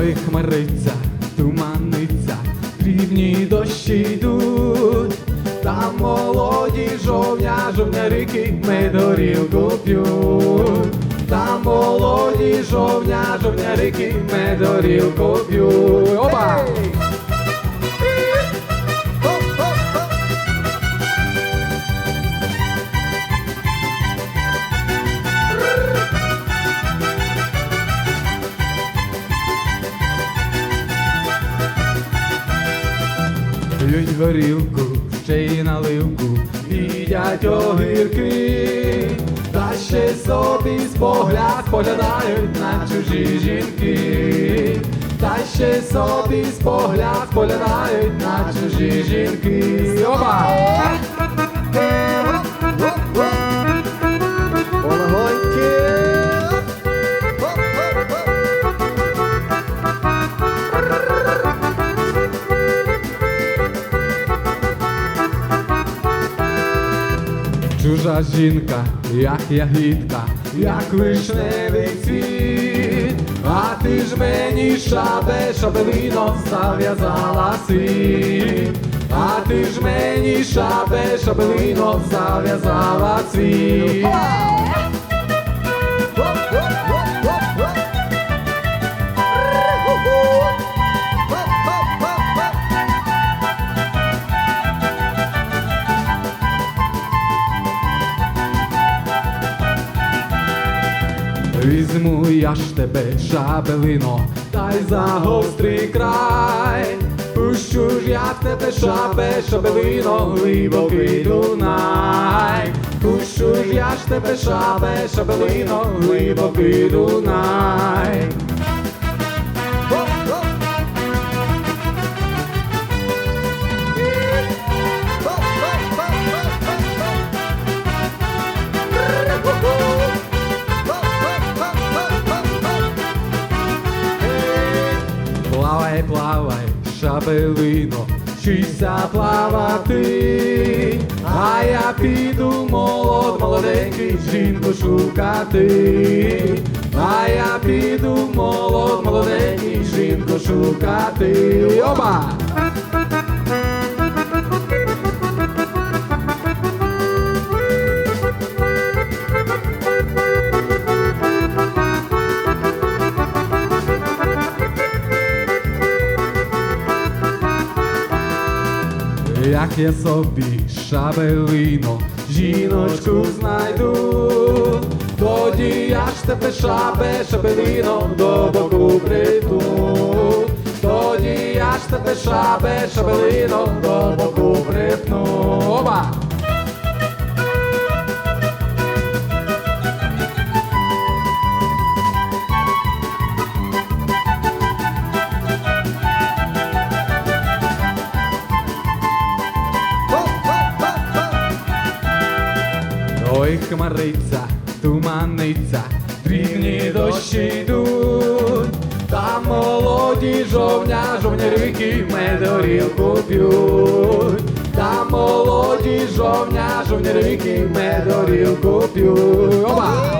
Ой, хмариця, туманиця, дрібні дощі йдуть, там молоді жовня, жовнярики медорілку п'ють, там молоді жовня, жовнярики медорілку п'ють. Опа! П'ють горілку, ще й наливку, їдять огірки, та ще собі погляд поглядають на чужі жінки, та ще собі погляд поглядають на чужі жінки. Опа! Чужа жінка, як ягідка, як вишневий цвіт, а ти ж мені шабе, шабелино зав'язала світ, а ти ж мені шабе, шабелино зав'язала світ. Візьму я ж тебе, шабелино, та й за гострий край. Пущу ж я в тебе шабе, шабелино, глибокий Дунай. Пущу ж я ж тебе шабе, шабелино, глибокий Дунай. Плавай, плавай, шабелино, вчися плавати, а я піду молод, молоденький жінку шукати, а я піду молод, молоденький жінку шукати. Опа! Як я собі шабелино, жіночку знайду, тоді я ж тебе шабе, шабелино до боку прийду, тоді я ж тебе шабе, шабелино до боку Ой, хмариться, туманиться, дрібні дощі йдуть, там молоді жовня, жовнярики медорілку п'ють, там молоді жовня, жовнярики медорілку п'ють.